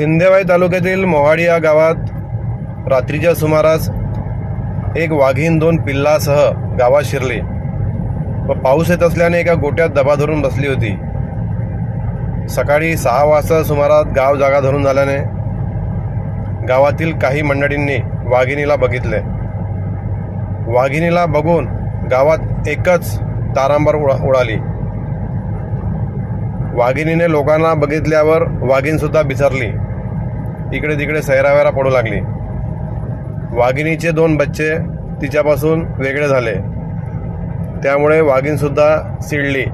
सिंदेवाई तालुक्यातील मोहाडी या गावात रात्रीच्या सुमारास एक वाघीण दोन पिल्लासह गावात शिरली व पाऊस येत असल्याने एका गोट्यात दबा धरून बसली होती. सकाळी सहा वाजता सुमारात गाव जागा धरून झाल्याने गावातील काही मंडळींनी वाघिणीला बघितले. वाघिणीला बघून गावात एकच तारांबर उडा उडाली. वाघिणीने लोकांना बघितल्यावर वाघीण सुद्धा बिसरली. इकडे तिकडे सैरावैरा पडू लागली. वाघिणीचे दोन बच्चे तिच्यापासून वेगळे झाले. त्यामुळे वाघिणसुद्धा सिडली.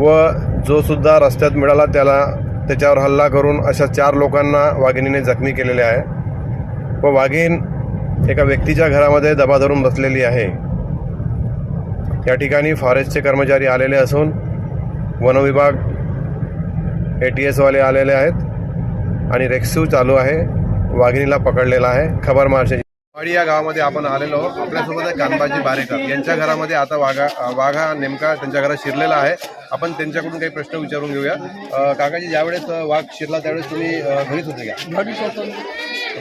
व जो सुद्धा रस्त्यात मिळाला त्याला त्याच्यावर हल्ला करून अशा चार लोकांना वाघिणीने जखमी केलेले आहे. व वाघीण एका व्यक्तीच्या घरामध्ये दबा धरून बसलेली आहे. या ठिकाणी फॉरेस्टचे कर्मचारी आलेले असून वनविभाग ए टी एसवाले आलेले आहेत. आणि रेक्स्यू चालू आहे. वाघिणीला पकडलेला आहे. खबर मार्शाची वाडी या गावामध्ये आपण आलेलो आपल्यासोबत आहे कानबाजी बारेकर. यांच्या घरामध्ये आता वाघा वाघ हा नेमका त्यांच्या घरात शिरलेला आहे. आपण त्यांच्याकडून काही प्रश्न विचारून घेऊया. काकाजी ज्यावेळेस वाघ शिरला त्यावेळेस तुम्ही घरीच होते का?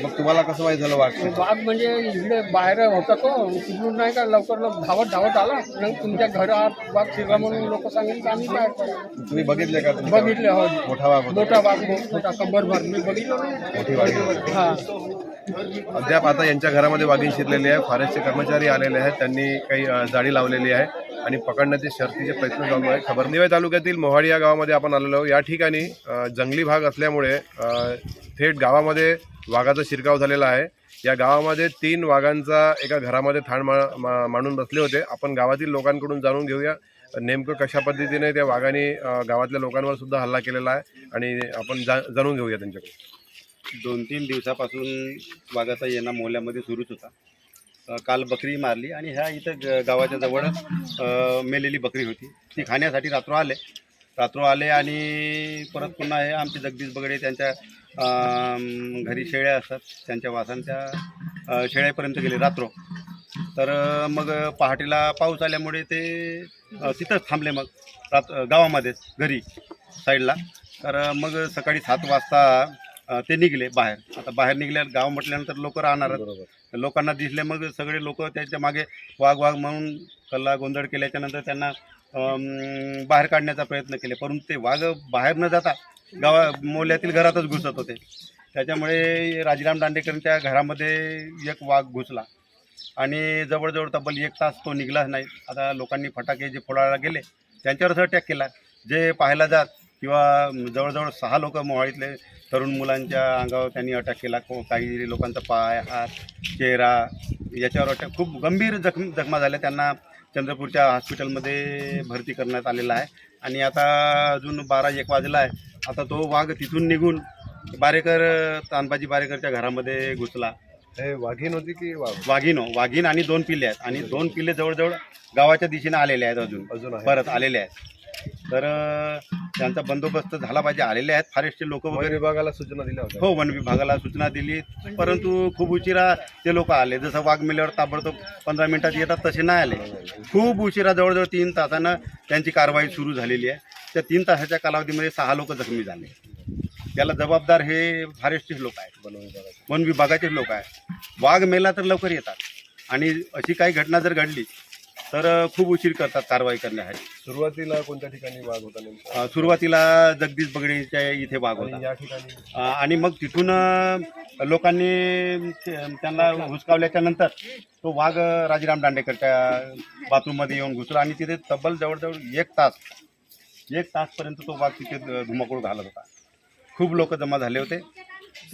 मग तुम्हाला कसं माहीत झालं वाघ? वाघ म्हणजे इकडे बाहेर होता तो तिकडून नाही का लवकर लवकर धावत धावत आला. मग तुमच्या घरात वाघ शिरला म्हणून लोक सांगेल तर आम्ही बाहेर पडलो. तुम्ही बघितले का तुमच्या- बघितले हो. मोठा वाघ होता. मोठा वाघ मो- मोठा कंबरभर मी बघितलं मोठी होती. ना हा. अद्याप आता यांच्या घरामध्ये वाघीण शिरलेली आहे. फॉरेस्टचे कर्मचारी आलेले आहेत. त्यांनी काही अ, जाळी लावलेली आहे आणि पकडण्याचे शर्थीचे प्रयत्न चालू आहे खबरनिवाय तालुक्यातील मोहाडी या गावामध्ये आपण आलेलो आहोत. या ठिकाणी अ, जंगली भाग असल्यामुळे अ, थेट गावामध्ये वाघाचा शिरकाव झालेला आहे. या गावामध्ये तीन वाघांचा एका घरामध्ये थाण मा, मा, मांडून बसले होते. आपण गावातील लोकांकडून जाणून घेऊया नेमकं कशा पद्धतीने त्या वाघाने गावातल्या लोकांवर सुद्धा हल्ला केलेला आहे आणि आपण जा जाणून घेऊया त्यांच्याकडून. दोन तीन दिवसापासून वाघाचा येणं मोल्यामध्ये सुरूच होता. काल बकरी मारली आणि ह्या इथं गावाच्या जवळच मेलेली बकरी होती. ती खाण्यासाठी रात्र आले. रात्र आले आणि परत पुन्हा हे आमचे जगदीश बगडे त्यांच्या घरी शेळ्या असतात त्यांच्या वासांच्या शेळ्यापर्यंत गेले रात्र. तर मग पहाटेला पाऊस आल्यामुळे ते तिथंच थांबले मग रात गावामध्येच घरी साईडला. तर मग सकाळी सात वाजता ते निघले बाहेर. आता बाहेर निघल्या गाव म्हटल्यानंतर लोक राहणारच. बरोबर. लोकांना दिसले मग सगळे लोक त्याच्यामागे वाघ वाघ म्हणून कल्ला गोंधळ केल्याच्यानंतर त्यांना बाहेर काढण्याचा प्रयत्न केले. परंतु ते वाघ बाहेर न जाता गावा मोल्यातील घरातच घुसत होते. त्याच्यामुळे राजीराम दांडेकरांच्या घरामध्ये एक वाघ घुसला. आणि जवळजवळ तब्बल एक तास तो निघलाच नाही. आता लोकांनी फटाके जे फोडायला गेले त्यांच्यावरच अटॅक केला. जे पाहायला जात किंवा जवळजवळ सहा लोक मोहाळीतले तरुण मुलांच्या अंगावर त्यांनी अटॅक केला. को काही लोकांचा पाय हात चेहरा याच्यावर अटॅक खूप गंभीर जखम जखमा झाल्या. त्यांना चंद्रपूरच्या हॉस्पिटलमध्ये भरती करण्यात आलेला आहे. आणि आता अजून बारा एक वाजला आहे. आता तो वाघ तिथून निघून बारेकर तानबाजी बारेकरच्या घरामध्ये घुसला. हे वाघीण होती की वाघ? वाघीण वाघीण आणि दोन पिल्ले आहेत. आणि दोन पिल्ले जवळजवळ गावाच्या दिशेने आलेले आहेत अजून. अजून परत आलेले आहेत. तर त्यांचा बंदोबस्त झाला पाहिजे. आलेले आहेत फॉरेस्टचे लोक वन वगैरे. विभागाला सूचना दिल्या होत्या. हो वन विभागाला सूचना दिली. परंतु खूप उशिरा ते लोक आले. जसं वाघ मिल्यावर ताबडतोब पंधरा मिनिटात येतात तसे नाही आले. खूप उशिरा जवळजवळ तीन तासानं त्यांची कारवाई सुरू झालेली आहे. त्या तीन तासाच्या कालावधीमध्ये सहा लोक जखमी झाले. त्याला जबाबदार हे फॉरेस्टचेच लोक आहेत. वन विभागाचे. वन विभागाचेच लोक आहेत. वाघ मेला तर लवकर येतात. आणि अशी काही घटना जर घडली तर खूप उशीर करतात कारवाई करण्यासाठी. सुरुवातीला कोणत्या ठिकाणी वाघ होता नेमका? अ, सुरुवातीला जगदीश बगडेच्या इथे वाघ होता. आणि या ठिकाणी? अ, आणि मग तिथून अ, लोकांनी ते- त्यांना हुसकावल्याच्या नंतर तो वाघ अ, राजाराम दांडेकरच्या बाथरूममध्ये येऊन घुसला आणि तिथे तब्बल जवळजवळ एक तास एक तासपर्यंत तो वाघ तिथे अ, धुमाकूळ घालत होता. खूप लोक जमा झाले होते.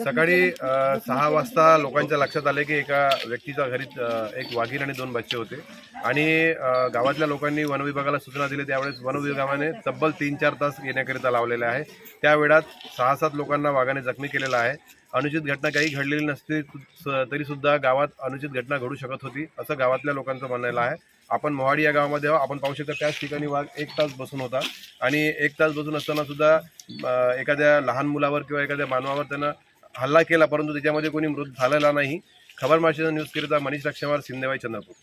सकाळी सहा वाजता लोकांच्या लक्षात आले की एका व्यक्तीच्या घरीत एक वाघीर आणि दोन बच्चे होते. आणि गावातल्या लोकांनी वनविभागाला सूचना दिली. त्यावेळेस वनविभागाने तब्बल तीन चार तास येण्याकरिता लावलेले आहे. त्या वेळात सहा सात लोकांना वाघाने जखमी केलेला आहे. अनुचित घटना काही घडलेली नसती तरीसुद्धा गावात अनुचित घटना घडू शकत होती असं गावातल्या लोकांचं म्हणायला आहे. आपण मोहाडी या गावामध्ये आपण पाहू शकता त्याच ठिकाणी वाघ एक तास बसून होता. आणि एक तास बसून असताना सुद्धा एखाद्या लहान मुलावर किंवा एखाद्या मानवावर त्यानं हल्ला केला परंतु त्याच्यामध्ये कोणी मृत झालेला नाही. खबर मार्शल न्यूज करिता मनीष लक्षमार सिंदेवाई चंद्रपूर.